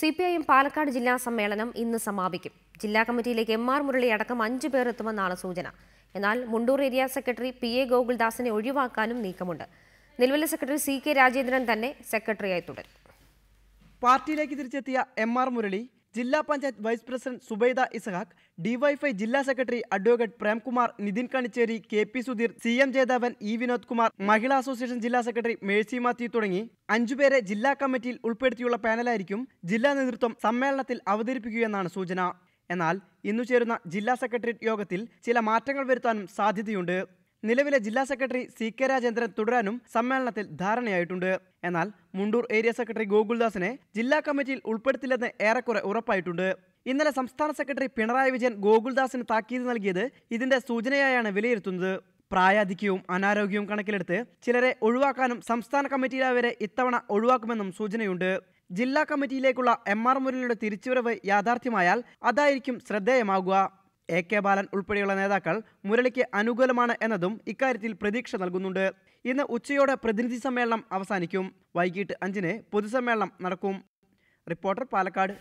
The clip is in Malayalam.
C P I M Palakkad ജില്ലാ സമ്മേളനം ഇന്ന് സമാപിക്കും. ജില്ലാ കമ്മിറ്റിയിലേക്ക് എം ആർ മുരളി അടക്കം അഞ്ചു പേർ എത്തുമെന്നാണ് സൂചന. എന്നാൽ Mundur area secretary P A ഗോകുൽദാസിനെ ഒഴിവാക്കാനും നീക്കമുണ്ട്. നിലവിലെ സെക്രട്ടറി സി കെ രാജേന്ദ്രൻ തന്നെ സെക്രട്ടറിയായി തുടരും. പാർട്ടിയിലേക്ക് തിരിച്ചെത്തിയ എം ആർ മുരളി ജില്ലാ panchayat vice president Subaida Isahaq DYFI ജില്ലാ secretary advocate Premkumar Nithin Kanichery K P Sudheer C M ജേതാവൻ E Vinod Kumar Mahila association ജില്ലാ സെക്രട്ടറി മേഴ്സി മാത്യു തുടങ്ങി അഞ്ചുപേരെ ജില്ലാ കമ്മിറ്റിയിൽ ഉൾപ്പെടുത്തിയുള്ള പാനലായിരിക്കും ജില്ലാ നേതൃത്വം സമ്മേളനത്തിൽ അവതരിപ്പിക്കുകയെന്നാണ് സൂചന. എന്നാൽ ഇന്നു ചേരുന്ന ജില്ലാ സെക്രട്ടേറിയറ്റ് യോഗത്തിൽ ചില മാറ്റങ്ങൾ വരുത്താനും സാധ്യതയുണ്ട്. നിലവിലെ ജില്ലാ സെക്രട്ടറി സി കെ രാജേന്ദ്രൻ തുടരാനും സമ്മേളനത്തിൽ ധാരണയായിട്ടുണ്ട്. എന്നാൽ മുണ്ടൂർ ഏരിയ സെക്രട്ടറി ഗോകുൽദാസിനെ ജില്ലാ കമ്മിറ്റിയിൽ ഉൾപ്പെടുത്തില്ലെന്ന് ഏറെക്കുറെ ഉറപ്പായിട്ടുണ്ട്. ഇന്നലെ സംസ്ഥാന സെക്രട്ടറി പിണറായി വിജയൻ ഗോകുൽദാസിന് താക്കീത് നൽകിയത് ഇതിന്റെ സൂചനയായാണ് വിലയിരുത്തുന്നത്. പ്രായാധിക്യവും അനാരോഗ്യവും കണക്കിലെടുത്ത് ചിലരെ ഒഴിവാക്കാനും സംസ്ഥാന കമ്മിറ്റിയിലാവരെ ഇത്തവണ ഒഴിവാക്കുമെന്നും സൂചനയുണ്ട്. ജില്ലാ കമ്മിറ്റിയിലേക്കുള്ള എം ആർ മുരളിയുടെ തിരിച്ചുവരവ് യാഥാർത്ഥ്യമായാൽ അതായിരിക്കും ശ്രദ്ധേയമാകുക. എ കെ ബാലൻ ഉൾപ്പെടെയുള്ള നേതാക്കൾ മുരളിക്ക് അനുകൂലമാണ് എന്നതും ഇക്കാര്യത്തിൽ പ്രതീക്ഷ നൽകുന്നുണ്ട്. ഇന്ന് ഉച്ചയോടെ പ്രതിനിധി സമ്മേളനം അവസാനിക്കും. വൈകിട്ട് അഞ്ചിന് പൊതുസമ്മേളനം നടക്കും. റിപ്പോർട്ടർ പാലക്കാട്.